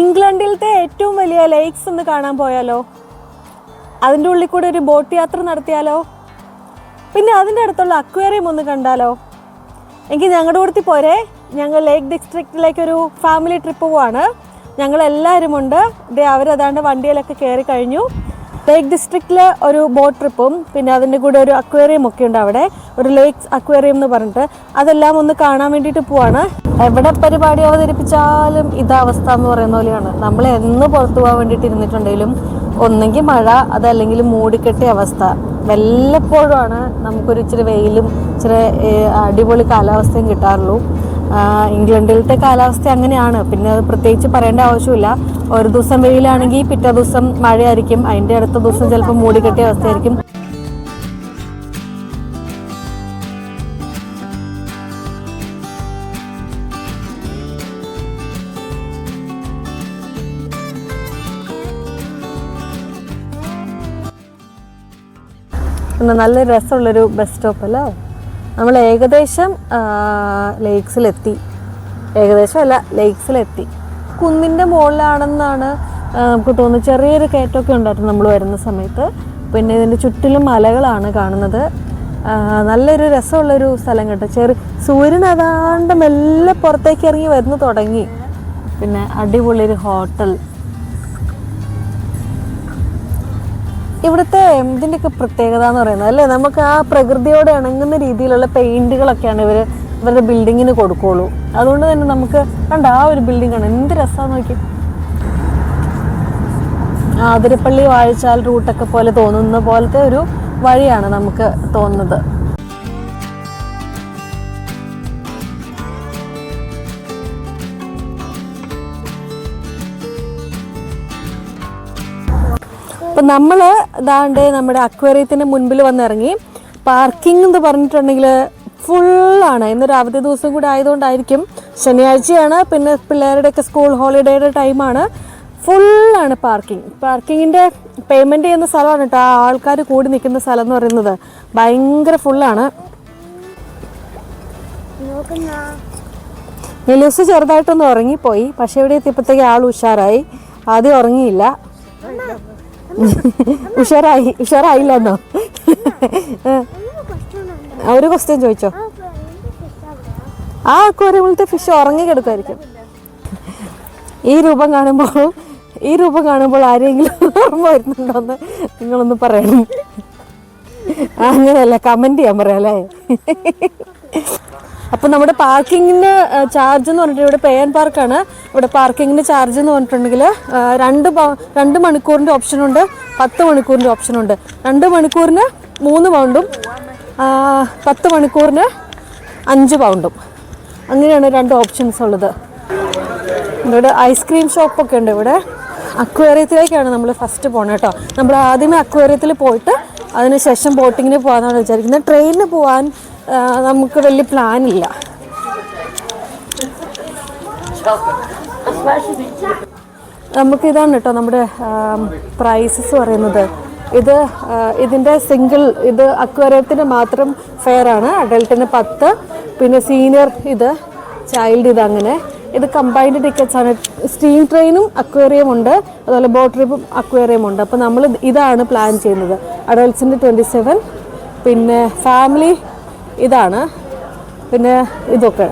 ഇംഗ്ലണ്ടിലത്തെ ഏറ്റവും വലിയ ലേക്സ് ഒന്ന് കാണാൻ പോയാലോ? അതിന്റെ ഉള്ളിൽ കൂടെ ഒരു ബോട്ട് യാത്ര നടത്തിയാലോ? പിന്നെ അതിന്റെ അടുത്തുള്ള അക്വേറിയം ഒന്ന് കണ്ടാലോ? എങ്കിൽ ഞങ്ങളുടെ കൂടത്തിൽ പോരെ. ഞങ്ങൾ ലേക്ക് ഡിസ്ട്രിക്റ്റിലേക്ക് ഒരു ഫാമിലി ട്രിപ്പ് പോവാണ്. ഞങ്ങൾ എല്ലാവരും ഉണ്ട് ഇതേ അവരതാണ്ട് വണ്ടിയിലൊക്കെ കയറി കഴിഞ്ഞു. ലേക്ക് ഡിസ്ട്രിക്റ്റിൽ ഒരു ബോട്ട് ട്രിപ്പും പിന്നെ അതിന്റെ കൂടെ ഒരു അക്വേറിയം ഒക്കെ ഉണ്ട് അവിടെ. ഒരു ലേക്ക് അക്വേറിയം എന്ന് പറഞ്ഞിട്ട്. അതെല്ലാം ഒന്ന് കാണാൻ വേണ്ടിയിട്ട് പോവാണ്. എവിടെ പരിപാടി അവതരിപ്പിച്ചാലും ഇത് അവസ്ഥ എന്ന് പറയുന്ന പോലെയാണ്. നമ്മൾ എന്ന് പുറത്തു പോകാൻ വേണ്ടിയിട്ട് ഇരുന്നിട്ടുണ്ടെങ്കിലും ഒന്നെങ്കിൽ മഴ അതല്ലെങ്കിൽ മൂടിക്കെട്ടിയ അവസ്ഥ. വല്ലപ്പോഴുമാണ് നമുക്കൊരു ഇച്ചിരി വെയിലും ഇച്ചിരി അടിപൊളി കാലാവസ്ഥയും കിട്ടാറുള്ളൂ. ഇംഗ്ലണ്ടിലത്തെ കാലാവസ്ഥ അങ്ങനെയാണ്. പിന്നെ അത് പ്രത്യേകിച്ച് പറയേണ്ട ആവശ്യമില്ല. ഒരു ദിവസം വെയിലാണെങ്കിൽ പിറ്റേ ദിവസം മഴയായിരിക്കും. അതിന്റെ അടുത്ത ദിവസം ചിലപ്പോൾ മൂടിക്കെട്ടിയ അവസ്ഥയായിരിക്കും. പിന്നെ നല്ല രസമുള്ളൊരു ബസ് സ്റ്റോപ്പ് അല്ലേ? നമ്മൾ ഏകദേശം ലേക്സിലെത്തി ഏകദേശം അല്ല ലേക്സിലെത്തി കുന്നിന്റെ മുകളിലാണെന്നാണ് നമുക്ക് തോന്നുന്നത്. ചെറിയൊരു കയറ്റമൊക്കെ ഉണ്ടായിരുന്നു നമ്മൾ വരുന്ന സമയത്ത്. പിന്നെ ഇതിന്റെ ചുറ്റിലും മലകളാണ് കാണുന്നത്. നല്ലൊരു രസമുള്ളൊരു സ്ഥലം കേട്ടോ. ചെറു സൂര്യൻ അതാണ്ട് മെല്ലെ പുറത്തേക്ക് ഇറങ്ങി വരുന്നു തുടങ്ങി. പിന്നെ അടിപൊളിയൊരു ഹോട്ടൽ. ഇവിടുത്തെ ഇതിന്റെയൊക്കെ പ്രത്യേകത എന്ന് പറയുന്നത്? അല്ലേ? നമുക്ക് ആ പ്രകൃതിയോട് ഇണങ്ങുന്ന രീതിയിലുള്ള പെയിന്റുകളൊക്കെയാണ് ഇവർ ഇവരുടെ ബിൽഡിങ്ങിന് കൊടുക്കുള്ളൂ. അതുകൊണ്ട് തന്നെ നമുക്ക് കണ്ട ആ ഒരു ബിൽഡിംഗ് ആണ് എന്ത് രസമാണ് നോക്കി. ആതിരപ്പള്ളി വാഴച്ചാൽ റൂട്ടൊക്കെ പോലെ തോന്നുന്ന പോലത്തെ ഒരു വഴിയാണ് നമുക്ക് തോന്നുന്നത്. അപ്പം നമ്മൾ ഇതാണ്ട് നമ്മുടെ അക്വേറിയത്തിന്റെ മുൻപിൽ വന്നിറങ്ങി പാർക്കിംഗ് എന്ന് പറഞ്ഞിട്ടുണ്ടെങ്കിൽ ഫുള്ളാണ്. ഇന്നൊരു അവധി ദിവസം കൂടി ആയതുകൊണ്ടായിരിക്കും ശനിയാഴ്ചയാണ് പിന്നെ പിള്ളേരുടെയൊക്കെ സ്കൂൾ ഹോളിഡേയുടെ ടൈമാണ്. ഫുള്ളാണ് പാർക്കിംഗ്. പാർക്കിങ്ങിന്റെ പേയ്മെന്റ് ചെയ്യുന്ന സ്ഥലമാണ് കേട്ടോ ആ ആൾക്കാർ കൂടി നിൽക്കുന്ന സ്ഥലം എന്ന് പറയുന്നത്. ഭയങ്കര ഫുള്ളാണ്. നെലൂസ് ചെറുതായിട്ടൊന്ന് ഉറങ്ങിപ്പോയി. പക്ഷെ ഇവിടെ എത്തിയപ്പോഴത്തേക്ക് ആൾ ഉഷാറായി. ആദ്യം ഉറങ്ങിയില്ല. ഉഷാറായി ഉഷാറായില്ല എന്നോ ഒരു ക്വസ്റ്റ്യൻ ചോദിച്ചോ? ആ കോരമുളത്തെ ഫിഷ് ഉറങ്ങി കിടക്കുമായിരിക്കും ഈ രൂപം കാണുമ്പോൾ ഈ രൂപം കാണുമ്പോൾ ആരെങ്കിലും ഓർമ്മ വരുന്നുണ്ടോന്ന് നിങ്ങളൊന്ന് പറയണം. അങ്ങനെയല്ല കമന്റ് ചെയ്യാൻ പറയാം അല്ലേ? അപ്പൊ നമ്മുടെ പാർക്കിങ്ങിന് ചാർജ് എന്ന് പറഞ്ഞിട്ട് ഇവിടെ പേ ആൻഡ് പാർക്കാണ്. ഇവിടെ പാർക്കിങ്ങിന് ചാർജ് എന്ന് പറഞ്ഞിട്ടുണ്ടെങ്കിൽ രണ്ട് രണ്ട് മണിക്കൂറിന്റെ ഓപ്ഷൻ ഉണ്ട് പത്ത് ഓപ്ഷൻ ഉണ്ട്. രണ്ട് മണിക്കൂറിന് മൂന്ന് പൗണ്ടും പത്ത് മണിക്കൂറിന് അഞ്ച് പൗണ്ടും അങ്ങനെയാണ് രണ്ട് ഓപ്ഷൻസ് ഉള്ളത്. ഇവിടെ ഐസ്ക്രീം ഷോപ്പൊക്കെ ഉണ്ട് ഇവിടെ. അക്വേറിയത്തിലേക്കാണ് നമ്മൾ ഫസ്റ്റ് പോകണം കേട്ടോ നമ്മൾ ആദ്യമേ അക്വേറിയത്തിൽ പോയിട്ട് അതിനുശേഷം ബോട്ടിങ്ങിന് പോകാമെന്നാണ് വിചാരിക്കുന്നത്. ട്രെയിനിന് പോകാൻ നമുക്ക് വലിയ പ്ലാനില്ല നമുക്കിതാണ് കേട്ടോ നമ്മുടെ പ്രൈസസ് പറയുന്നത്. ഇത് ഇതിന്റെ സിംഗിൾ ഇത് അക്വേറിയത്തിന് മാത്രം ഫെയർ ആണ്. അഡൽട്ടിന് പത്ത് പിന്നെ സീനിയർ ഇത് ചൈൽഡ് ഇത് അങ്ങനെ. ഇത് കമ്പൈൻഡ് ടിക്കറ്റ്സ് ആണ്. സ്റ്റീം ട്രെയിനും അക്വേറിയം ഉണ്ട്. അതുപോലെ ബോട്ട് ട്രിപ്പും അക്വേറിയം ഉണ്ട്. അപ്പോൾ നമ്മൾ ഇതാണ് പ്ലാൻ ചെയ്യുന്നത്. അഡൾട്ട്സിന്റെ ട്വന്റി സെവൻ പിന്നെ ഫാമിലി ഇതാണ്. പിന്നെ ഇതൊക്കെ.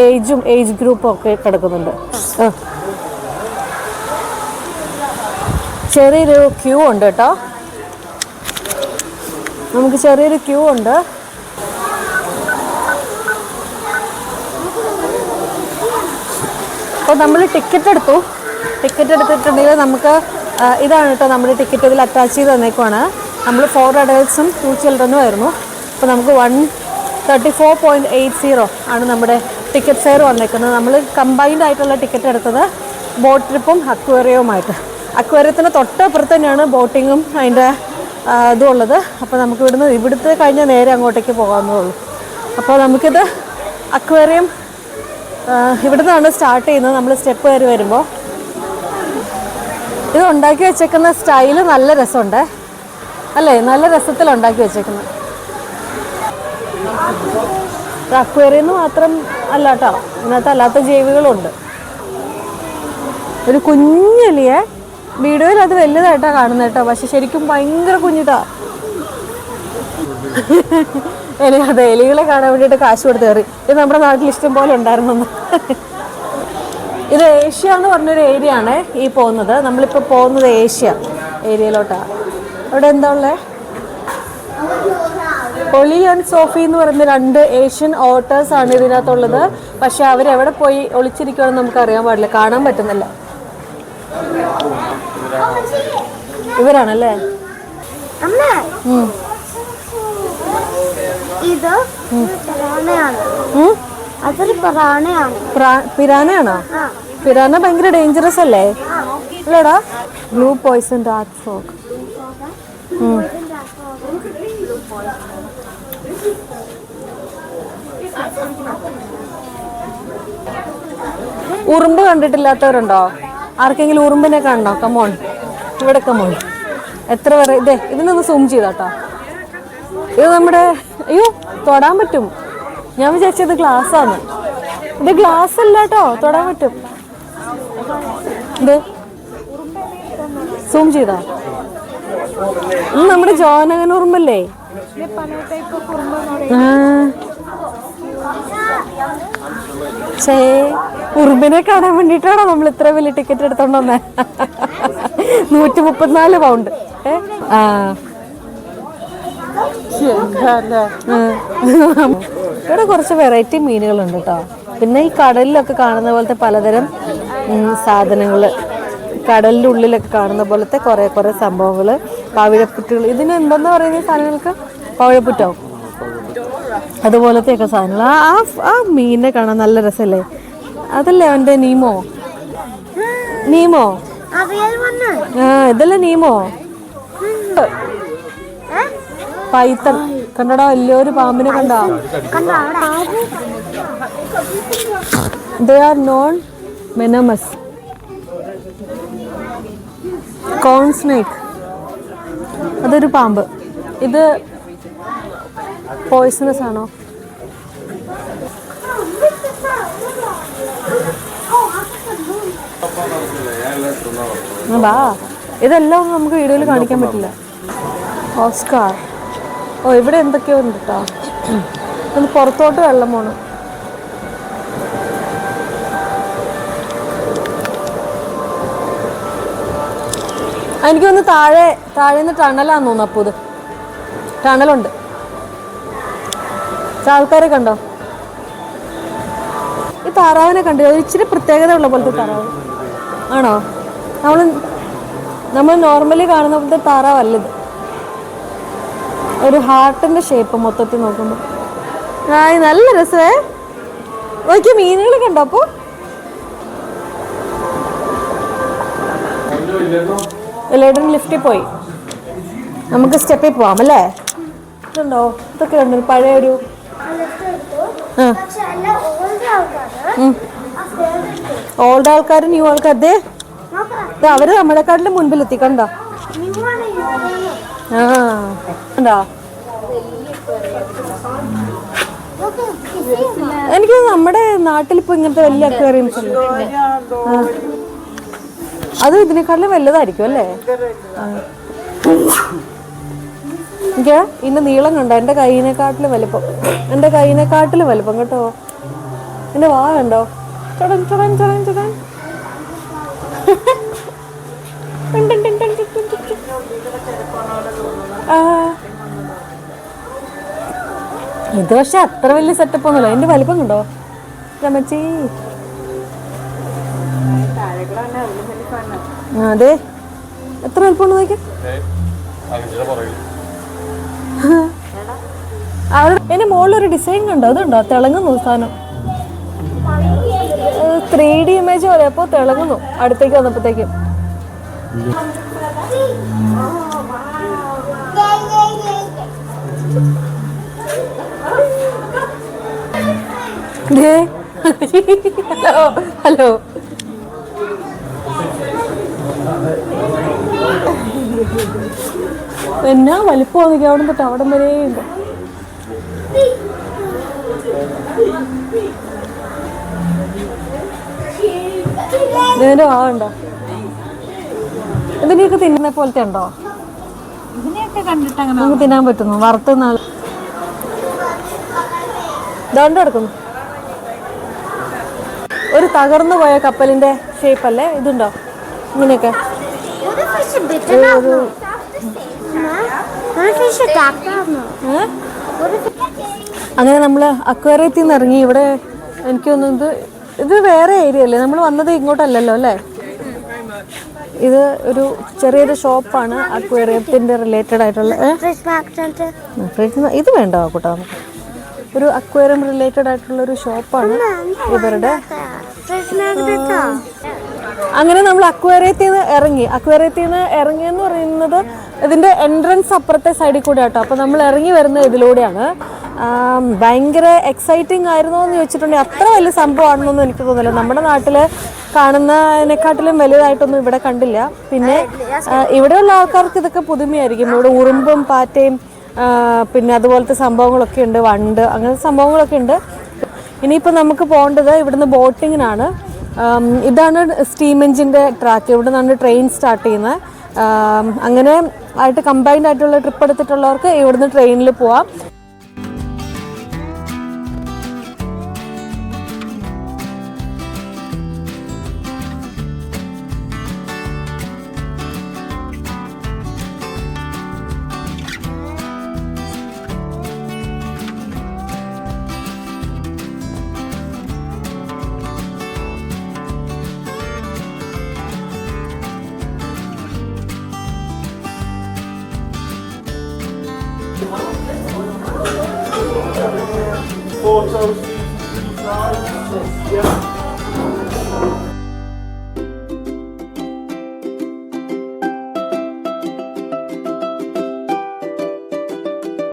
ഏജും ഏജ് ഗ്രൂപ്പും ഒക്കെ കിടക്കുന്നുണ്ട്. ചെറിയൊരു ക്യൂ ഉണ്ട് കേട്ടോ. നമുക്ക് ചെറിയൊരു ക്യൂ ഉണ്ട്. അപ്പോൾ നമ്മൾ ടിക്കറ്റ് എടുത്തു. ടിക്കറ്റ് എടുത്തിട്ടുണ്ടെങ്കിൽ നമുക്ക് ഇതാണ് കേട്ടോ നമ്മുടെ ടിക്കറ്റ് ഇതിൽ അറ്റാച്ച് ചെയ്ത് തന്നേക്കുവാണ്. നമ്മൾ ഫോർ അഡൽട്ട്സും ടു ചിൽഡ്രനും ആയിരുന്നു. അപ്പോൾ നമുക്ക് one thirty four point eight zero ആണ് നമ്മുടെ ടിക്കറ്റ് ഫെയർ വന്നേക്കുന്നത്. നമ്മൾ കമ്പൈൻഡ് ആയിട്ടുള്ള ടിക്കറ്റ് എടുത്തത് ബോട്ട് ട്രിപ്പും അക്വേറിയവുമായിട്ട് അക്വേറിയത്തിന് തൊട്ടപ്പുറത്ത് തന്നെയാണ് ബോട്ടിങ്ങും അതിന്റെ ഇതും ഉള്ളത്. അപ്പോൾ നമുക്ക് ഇവിടുന്ന് ഇവിടുത്തെ കഴിഞ്ഞാൽ നേരെ അങ്ങോട്ടേക്ക് പോകാവുന്നേ ഉള്ളൂ. അപ്പോൾ നമുക്കിത് അക്വേറിയം ഇവിടെ നിന്നാണ് സ്റ്റാർട്ട് ചെയ്യുന്നത്. നമ്മൾ സ്റ്റെപ്പ് കയറി വരുമ്പോൾ ഇത് ഉണ്ടാക്കി വെച്ചേക്കുന്ന സ്റ്റൈൽ നല്ല രസമുണ്ട്. അല്ലേ? നല്ല രസത്തിൽ ഉണ്ടാക്കി വെച്ചേക്കുന്നത്. അക്വേറിയെന്ന് മാത്രം അല്ല കേട്ടോ ഇതിനകത്ത് അല്ലാത്ത ജീവികളുണ്ട്. ഒരു കുഞ്ഞെലിയെ വീഡിയോയിൽ അത് വലുതായിട്ടാണ് കാണുന്നത് കേട്ടോ പക്ഷെ ശരിക്കും ഭയങ്കര കുഞ്ഞിതാ. എലി അതെ എലികളെ കാണാൻ വേണ്ടിയിട്ട് കാശ് കൊടുത്ത് കയറി. ഇത് നമ്മുടെ നാട്ടിൽ ഇഷ്ടം പോലെ ഉണ്ടായിരുന്നു ഇത് ഏഷ്യ എന്ന് പറഞ്ഞൊരു ഏരിയ ആണ് ഈ പോകുന്നത്. നമ്മളിപ്പോൾ പോകുന്നത് ഏഷ്യ ഏരിയയിലോട്ടാണ് അവിടെ എന്താ ഉള്ളത് ഒളി ആൻഡ് സോഫി എന്ന് പറയുന്ന രണ്ട് ഏഷ്യൻ ഓട്ടേഴ്സ് ആണ് ഇതിനകത്തുള്ളത്. പക്ഷെ അവരെവിടെ പോയി ഒളിച്ചിരിക്കുവാണെന്ന് നമുക്ക് അറിയാൻ പാടില്ല. കാണാൻ പറ്റുന്നില്ല. ഇവരാണല്ലേ. ഇത്? അതൊരു പിരാനയാണോ പിരാന ഭയങ്കര ഡേഞ്ചറസ് അല്ലേ? അല്ലേടാ ബ്ലൂ പോയിസൺ ഡാർക്ക് ഫ്രോഗ് ഉറുമ്പ് കണ്ടിട്ടില്ലാത്തവരുണ്ടോ? ആർക്കെങ്കിലും ഉറുമ്പിനെ കാണണോ? കമോൺ ഇവിടെ കമോൺ എത്ര വരെ ഇതേ ഇതിനൊന്ന് സൂം ചെയ്താട്ടോ. ഇത് നമ്മുടെ അയ്യോ തൊടാൻ പറ്റും. ഞാൻ വിചാരിച്ചത് ഗ്ലാസ് ആണ്. ഇത് ഗ്ലാസ് അല്ല കേട്ടോ തൊടാൻ പറ്റും. ഇത് സൂം ചെയ്താ. നമ്മുടെ ജോനകൻ ഉറുമ്പല്ലേ? ചേ ഉറുമ്പിനെ കാണാൻ വേണ്ടിട്ടാണോ നമ്മൾ ഇത്ര വലിയ ടിക്കറ്റ് എടുത്തോണ്ട് നൂറ്റി മുപ്പത്തിനാല് പൗണ്ട് ഏ? ആ. ഇവിടെ കുറച്ച് വെറൈറ്റി മീനുകളുണ്ട് കേട്ടോ പിന്നെ ഈ കടലിലൊക്കെ കാണുന്ന പോലത്തെ പലതരം സാധനങ്ങൾ കടലിന്റെ ഉള്ളിലൊക്കെ കാണുന്ന പോലത്തെ കുറേ കുറേ സംഭവങ്ങൾ പവിഴപ്പുറ്റുകൾ. ഇതിന് എന്തെന്ന് പറയുന്ന സാധനങ്ങൾക്ക്? പവിഴപ്പുറ്റോ? അതുപോലത്തെയൊക്കെ സാധനങ്ങൾ. ആ ആ- മീനിനെ കാണാൻ നല്ല രസമല്ലേ അതല്ലേ അവന്റെ നീമോ? നീമോ? ആ ഇതല്ലേ നീമോ? പൈത്തൺ. കണ്ടടാ വലിയൊരു പാമ്പിനെ കണ്ടോ. They are non venomous corn snake അതൊരു പാമ്പ്. ഇത് പോയിസണസ് ആണോ? ഇതെല്ലാം നമുക്ക് വീഡിയോയിൽ കാണിക്കാൻ പറ്റില്ല. ഓസ്കാർ. ഓ ഇവിടെ എന്തൊക്കെയോ ഉണ്ട് കേട്ടോ. ഒന്ന് പുറത്തോട്ട് വെള്ളം പോണം. എനിക്കൊന്ന് താഴെ താഴെ നിന്ന് ടണലാന്ന് തോന്നുന്നു അപ്പോൾ ഇത്. ടണലുണ്ട്. ആൾക്കാരെ കണ്ടോ? ഈ താറാവിനെ കണ്ടു. ഒരു ഇച്ചിരി പ്രത്യേകത ഉള്ള പോലത്തെ താറാവ്. ആണോ? നമ്മൾ നമ്മൾ നോർമലി കാണുന്ന പോലത്തെ താറാവല്ല ഇത്. ഒരു ഹാർട്ടിന്റെ ഷേപ്പ് മൊത്തത്തിൽ നോക്കുമ്പോൾ ആയി നല്ല രസമേ നോക്കിയ മീനുകൾ കണ്ടോ അപ്പോൾ എല്ലാവരും ലിഫ്റ്റിൽ പോയി. നമുക്ക് സ്റ്റെപ്പിൽ പോവാം അല്ലേ? ഇതുണ്ടോ? ഇതൊക്കെ ഉണ്ട് പഴയ ഒരു ഓൾഡ് ആൾക്കാർ ന്യൂ ആൾക്കാർ അതെ അവർ നമ്മളെക്കാട്ടിലും മുൻപിലെത്തി കണ്ടോ? ആ. കണ്ടോ? എനിക്ക് നമ്മുടെ നാട്ടിൽ ഇപ്പൊ ഇങ്ങനത്തെ വലിയ അക്വേറിയംസ് ഉണ്ട്. അത് ഇതിനേക്കാളും വലുതായിരിക്കും അല്ലേ. എനിക്ക് ഇതിന്റെ നീളം കണ്ടോ? എന്റെ കൈയിനെക്കാട്ടിലും വലിപ്പം. എന്റെ കൈയിനെക്കാട്ടിലും വലിപ്പം കേട്ടോ. എന്റെ വാ കണ്ടോ? ചടൻ ചടൻ ചടൻ ചടൻ. ഇത് പക്ഷെ അത്ര വലിയ സെറ്റപ്പ് ഒന്നുമില്ല. എന്റെ വലിപ്പം കണ്ടോ? രമച്ചി. അതെ. എത്ര വലിപ്പം എന്റെ മുകളിൽ ഒരു ഡിസൈൻ കണ്ടോ? അതുണ്ടോ? തിളങ്ങുന്നു സാധനം. ത്രീ ഡി ഇമേജ് പോലെ. അപ്പോൾ തിളങ്ങുന്നു അടുത്തേക്ക് വന്നപ്പോഴത്തേക്കും. ദേ. Hello hello. എന്നാ വലിപ്പമാണെങ്കിൽ അവിടെ തൊട്ട് അവിടം വരെ ഉണ്ട്. ഇതിന്റെ ഉണ്ടോ? ഇതിനെയൊക്കെ തിന്നുന്ന പോലത്തെ ഉണ്ടോ? ഇതിനെയൊക്കെ കണ്ടിട്ട് അങ്ങനെ നമുക്ക് തിന്നാൻ പറ്റുന്നു. വറുത്ത് നാൾ ദണ്ട് എടുക്കുന്നു? ഒരു തകർന്നു പോയ കപ്പലിന്റെ ഷേപ്പ് അല്ലേ? ഇതുണ്ടോ? ഇങ്ങനെയൊക്കെ? അങ്ങനെ നമ്മൾ അക്വേറിയത്തിൽ നിന്ന് ഇറങ്ങി. ഇവിടെ എനിക്ക് തോന്നുന്നത് ഇത് വേറെ ഏരിയ അല്ലേ? നമ്മൾ വന്നത് ഇങ്ങോട്ടല്ലല്ലോ അല്ലേ? ഇത് ഒരു ചെറിയൊരു ഷോപ്പാണ് അക്വേറിയത്തിന്റെ റിലേറ്റഡ് ആയിട്ടുള്ള ഇത് വേണ്ട കൂട്ടോ? നമുക്ക് ഒരു അക്വേറിയം റിലേറ്റഡ് ആയിട്ടുള്ള ഒരു ഷോപ്പാണ് ഇവരുടെ അങ്ങനെ നമ്മൾ അക്വേറിയത്തിൽ നിന്ന് ഇറങ്ങി. അക്വേറിയത്തിൽ നിന്ന് ഇറങ്ങിയെന്ന് പറയുന്നത് ഇതിന്റെ എൻട്രൻസ് അപ്പുറത്തെ സൈഡിൽ കൂടെ ആട്ടോ. അപ്പോൾ നമ്മൾ ഇറങ്ങി വരുന്ന ഇതിലൂടെയാണ്. ഭയങ്കര എക്സൈറ്റിംഗ് ആയിരുന്നോ എന്ന് ചോദിച്ചിട്ടുണ്ടെങ്കിൽ അത്ര വലിയ സംഭവമാണെന്നൊന്നും എനിക്ക് തോന്നില്ല നമ്മുടെ നാട്ടിൽ കാണുന്നതിനെക്കാട്ടിലും വലുതായിട്ടൊന്നും ഇവിടെ കണ്ടില്ല. പിന്നെ ഇവിടെയുള്ള ആൾക്കാർക്ക് ഇതൊക്കെ പുതുമയായിരിക്കും. ഇവിടെ ഉറുമ്പും പാറ്റയും പിന്നെ അതുപോലത്തെ സംഭവങ്ങളൊക്കെ ഉണ്ട് വണ്ട് അങ്ങനത്തെ സംഭവങ്ങളൊക്കെ ഉണ്ട്. ഇനിയിപ്പോൾ നമുക്ക് പോകേണ്ടത് ഇവിടുന്ന് ബോട്ടിങ്ങിനാണ്. ഇതാണ് സ്റ്റീം എഞ്ചിന്റെ ട്രാക്ക് ഇവിടെ നിന്നാണ് ട്രെയിൻ സ്റ്റാർട്ട് ചെയ്യുന്നത് അങ്ങനെ ആയിട്ട് കമ്പൈൻഡ് ആയിട്ടുള്ള ട്രിപ്പ് എടുത്തിട്ടുള്ളവർക്ക് ഇവിടുന്ന് ട്രെയിനിൽ പോവാം. photos